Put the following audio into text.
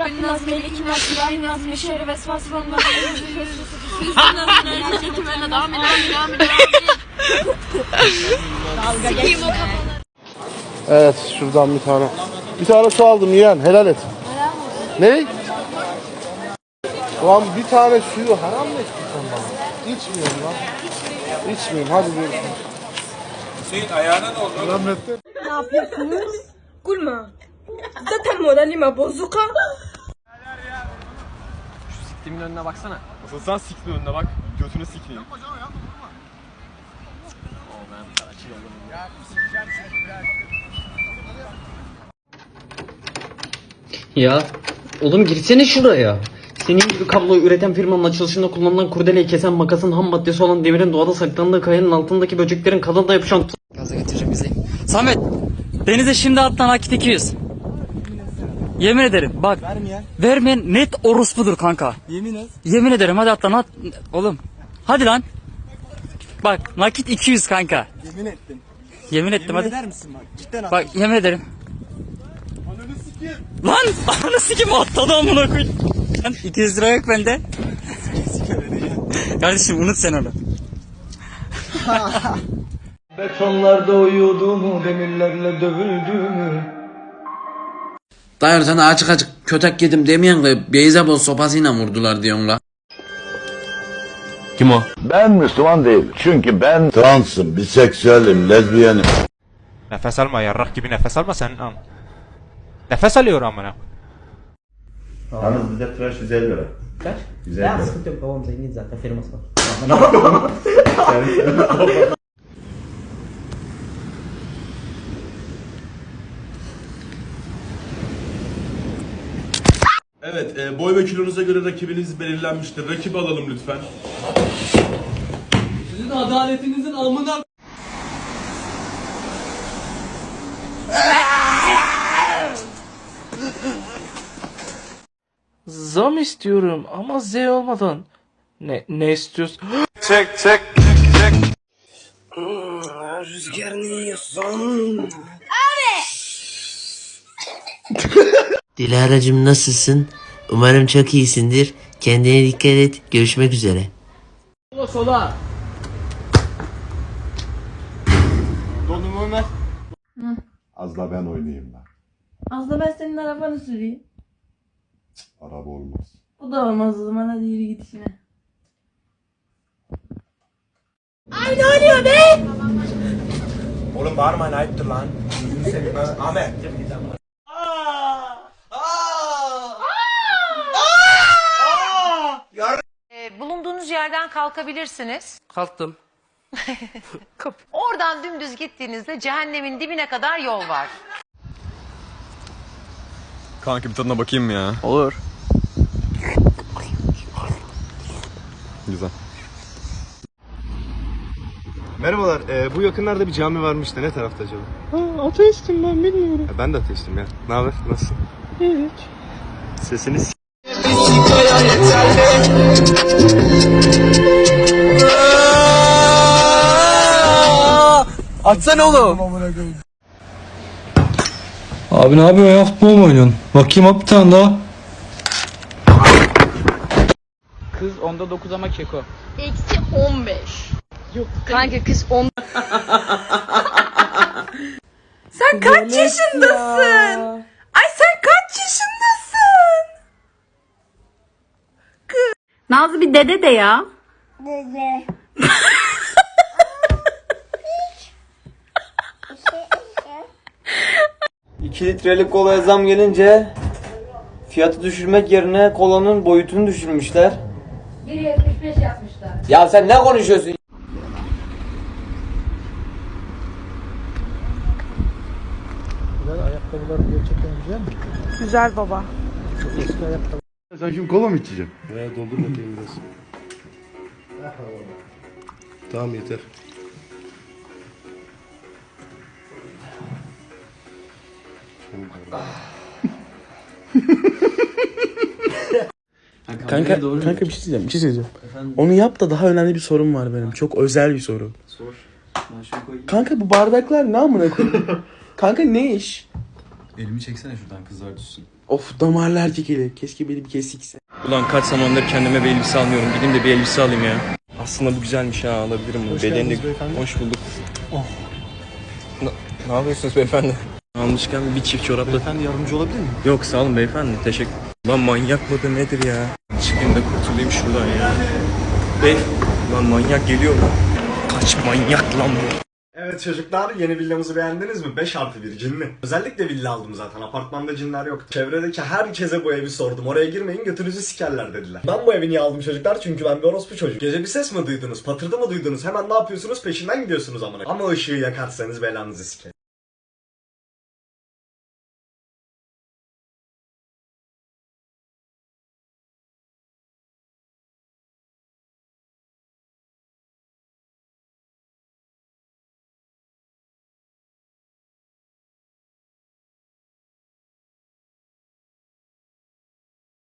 Rabbin naz, meleki naz, ilahi naz, meşeri vesvası ve naz, Evet şuradan bir tane. Bir tane su aldım yiyen helal et. Ne? Ulan bir tane suyu haram mı ettin sen bana? İçmiyorum lan. İçmeyeyim hadi görüşürüz. Hüseyin ayağına ne oldu? Rahmetli. Ne yapıyorsunuz? Gülme. Zaten moralim bozuk ha. Siktimin önüne baksana. Asıl sen siktin önüne bak. Götünü sikeyim. Ya oğlum girsene şuraya. Senin gibi kabloyu üreten firmanın açılışında kullanılan kurdeleyi kesen makasın ham maddesi olan demirin doğada saklandığı kayanın altındaki böceklerin kanında yapışan Gaza getireceğim bizi. Samet. Denize şimdi atlan Akit 200. Yemin ederim bak. Vermeyen. Vermeyen net orospudur kanka. Yemin et. Yemin ederim hadi atlan at. Oğlum. Hadi lan. Bak nakit 200 kanka. Yemin ettim. Yemin ettim hadi. eder misin bak? Cidden Bak yemin ederim. Ananı sikeyim. Lan ananı sikeyim atladı amına koy. Lan 200 lira yok bende. Kardeşim unut sen onu. Betonlarda uyuduğumu, demirlerle dövüldüğümü Dayı sana açık açık kötek yedim demeyen de beyzebol sopasıyla vurdular diyorsun la. Ben Müslüman değilim. Çünkü ben transım, biseksüelim, lezbiyenim. Nefes alma yarrak gibi nefes alma sen an. Nefes alıyor amına. Yalnız bize tıraş 150 lira. Kaç? 150 lira. Sıkıntı yok babam zengin zaten firması var. e, boy ve kilonuza göre rakibiniz belirlenmiştir. Rakibi alalım lütfen. Sizin adaletinizin amına Zam istiyorum ama Z olmadan. Ne ne istiyorsun? Çek çek. Rüzgar ne yiyorsun? Dilara'cığım nasılsın? Umarım çok iyisindir. Kendine dikkat et. Görüşmek üzere. Az da ben oynayayım ben. Aslında ben senin arabanı süreyim. Araba olmaz. Bu da olmaz o zaman hadi yürü git işine. Oğlum bağırmayın ayıptır lan. Gözünü seveyim ha. Ahmet. Yerden kalkabilirsiniz. Kalktım. Oradan dümdüz gittiğinizde cehennemin dibine kadar yol var. Kanka bir tadına bakayım ya. Olur. Güzel. Merhabalar, e, bu yakınlarda bir cami varmış da ne tarafta acaba? ateistim ben bilmiyorum. ben de ateistim ya. Ne haber, nasılsın? Hiç. Sesiniz Açsana oğlum. Abi ne yapıyorsun ya? Futbol mu oynuyorsun? Bakayım abi bir tane daha. Kız onda 9 ama keko. Eksi 15. Yok. Kanka kız 10. sen kaç yaşındasın? Ay sen kaç yaşındasın? Nazlı bir dede de ya. 2 litrelik kolaya zam gelince fiyatı düşürmek yerine kolanın boyutunu düşürmüşler. 1.75 yapmışlar. Ya sen ne konuşuyorsun? Güzel baba. Sen şimdi kola mı içeceksin? Veya doldur bakayım biraz. Tamam yeter. Kanka, kanka bir şey diyeceğim, bir şey söyleyeceğim. Onu yap da daha önemli bir sorun var benim. Çok özel bir soru. Sor. Kanka bu bardaklar ne amına koyayım? kanka ne iş? Elimi çeksene şuradan kızlar düşsün. Of damarlar dikilir. Keşke benim kesikse. Ulan kaç zamandır kendime bir elbise almıyorum. Gideyim de bir elbise alayım ya. Aslında bu güzelmiş ha alabilirim bunu. Bedeni de... Hoş bulduk. Oh. Ne, ne yapıyorsunuz beyefendi? Almışken bir çift çorapla... Beyefendi yardımcı olabilir mi? Yok sağ olun beyefendi. Teşekkür Lan manyak mıdır nedir ya? Çıkayım da kurtulayım şuradan ya. Bey, lan manyak geliyor lan. Kaç manyak lan bu. Evet çocuklar yeni villamızı beğendiniz mi? 5 artı 1 cinli. Özellikle villa aldım zaten apartmanda cinler yok. Çevredeki herkese bu evi sordum. Oraya girmeyin götünüzü sikerler dediler. Ben bu evi niye aldım çocuklar? Çünkü ben bir orospu çocuk. Gece bir ses mi duydunuz? Patırdı mı duydunuz? Hemen ne yapıyorsunuz? Peşinden gidiyorsunuz amına. Ama ışığı yakarsanız belanızı sikerim.